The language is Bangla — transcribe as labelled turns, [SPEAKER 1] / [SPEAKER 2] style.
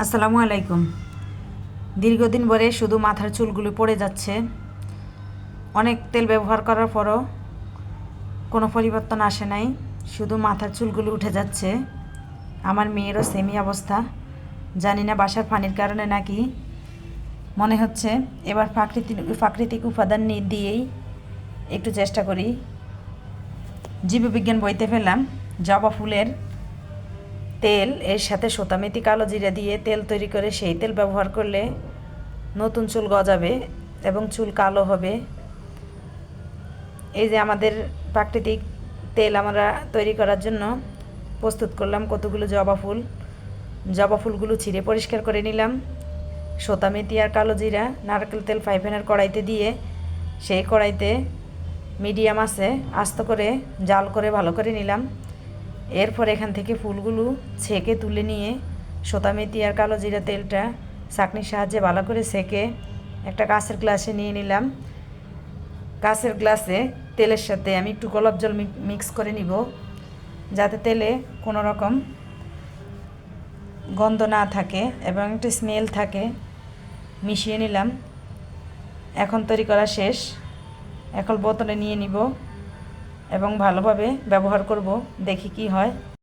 [SPEAKER 1] আসসালামু আলাইকুম। দীর্ঘদিন পরে শুধু মাথার চুলগুলো পড়ে যাচ্ছে। অনেক তেল ব্যবহার করার পরও কোনো পরিবর্তন আসে নাই। শুধু মাথার চুলগুলো উঠে যাচ্ছে। আমার মেয়েরও সেমি অবস্থা। জানি না বাসার পানির কারণে নাকি। মনে হচ্ছে এবার প্রাকৃতিক প্রাকৃতিক উপাদান দিয়েই একটু চেষ্টা করি। জীববিজ্ঞান বইতে পেলাম। জবা ফুলের তেল, এর সাথে সোতামেতি কালো জিরা দিয়ে তেল তৈরি করে সেই তেল ব্যবহার করলে নতুন চুল গজাবে এবং চুল কালো হবে। এই যে আমাদের প্রাকৃতিক তেল আমরা তৈরি করার জন্য প্রস্তুত করলাম কতগুলো জবা ফুল। জবা ফুলগুলো ছিঁড়ে পরিষ্কার করে নিলাম। সোতামেতি আর কালো জিরা, নারকেল তেল ফাইভেনের কড়াইতে দিয়ে সেই কড়াইতে মিডিয়াম আছে, আস্ত করে জাল করে ভালো করে নিলাম। এরপর এখান থেকে ফুলগুলো ছেঁকে তুলে নিয়ে সোতামেতি আর কালো জিরা তেলটা চাকনির সাহায্যে ভালো করে ছেঁকে একটা কাঁচের গ্লাসে নিয়ে নিলাম। কাঁচের গ্লাসে তেলের সাথে আমি একটু গোলাপ জল মিক্স করে নিব, যাতে তেলে কোনো রকম গন্ধ না থাকে এবং একটু স্মেল থাকে। মিশিয়ে নিলাম। এখন তৈরি করা শেষ। এখন বোতলে নিয়ে নিব। এবং ভালোভাবে ব্যবহার করব দেখি কি হয়।